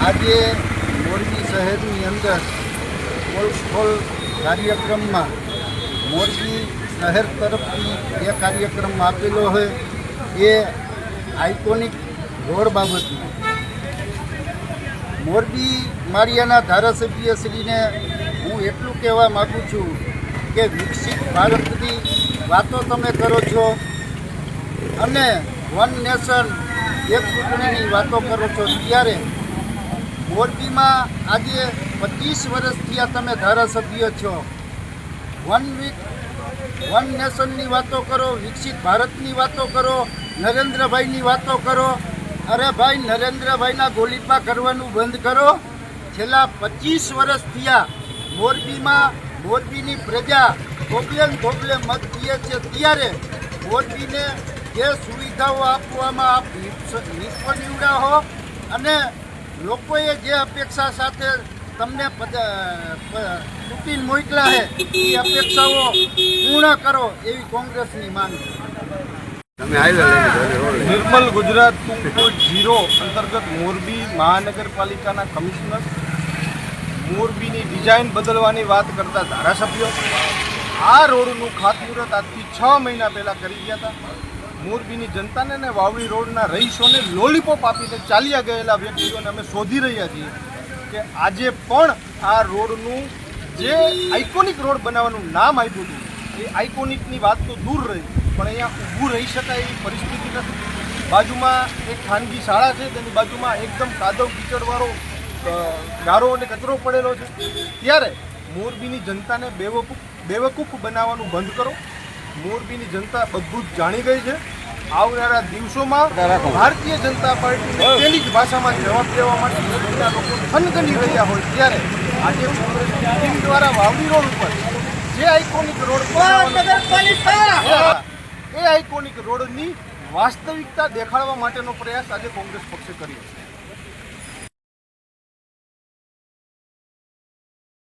આજે મોરબી શહેરની અંદર પોલખોલ કાર્યક્રમમાં મોરબી શહેર તરફથી જે કાર્યક્રમ આપેલો હોય એ આઇકોનિક રોડ બાબતમાં મોરબી માળિયાના ધારાસભ્યશ્રીને હું એટલું કહેવા માગું છું કે વિકસિત ભારતની વાતો તમે કરો છો અને વન નેશન એક ચૂંટણીની વાતો કરો છો ત્યારે મોરબીમાં આજે પચીસ વર્ષથી આ તમે ધારાસભ્ય છો. વન વીક વન નેશનની વાતો કરો, વિકસિત ભારતની વાતો કરો, નરેન્દ્રભાઈની વાતો કરો. અરે ભાઈ, નરેન્દ્રભાઈના ગોલીપા કરવાનું બંધ કરો. છેલ્લા પચીસ વર્ષ થયા મોરબીમાં મોરબીની પ્રજા ધોબલે ધોબલે મત દે છે. ત્યારે મોરબીને જે સુવિધાઓ આપવામાં આપ નિષ્ફ- નિષ્ફળ નીવડા હો અને લોકોએ જે અપેક્ષા સાથે તમને ચૂંટીને મોકલા છે એ અપેક્ષાઓ પૂર્ણ કરો એવી કોંગ્રેસની માંગ છે. Nirmal Gujarat two point zero અંતર્ગત મોરબી મહાનગરપાલિકાના કમિશનર મોરબીની ડિઝાઇન બદલવાની વાત કરતા ધારાસભ્યો આ રોડનું ખાતમુહૂર્ત આજથી છ મહિના પહેલાં કરી ગયા હતા. મોરબીની જનતાને અને વાવડી રોડના રહીશોને લોલીપોપ આપીને ચાલ્યા ગયેલા વ્યક્તિઓને અમે શોધી રહ્યા છીએ કે આજે પણ આ રોડનું જે આઇકોનિક રોડ બનાવવાનું નામ આપ્યું હતું, એ આઇકોનિકની વાત તો દૂર રહી, પણ અહીંયા ઊભું રહી શકાય એવી પરિસ્થિતિ નથી. બાજુમાં એક ખાનગી શાળા છે, તેની બાજુમાં એકદમ કાદવ કીચડવાળો ગારો અને કચરો પડેલો છે. ત્યારે મોરબીની જનતાને બેવકૂફ બેવકૂફ બનાવવાનું બંધ કરો મોરબીની જનતા બધું જ જાણી ગઈ છે. આવનારા દિવસોમાં ભારતીય જનતા પાર્ટીને તેની જ ભાષામાં જવાબ દેવા માટે મોરબીના લોકો થનગની રહ્યા હોય ત્યારે આજે કોંગ્રેસની ટીમ દ્વારા વાવડી રોડ ઉપર જે આઇકોનિક રોડ એ આઇકોનિક રોડની વાસ્તવિકતા દેખાડવા માટેનો પ્રયાસ આજે કોંગ્રેસ પક્ષે કર્યો છે.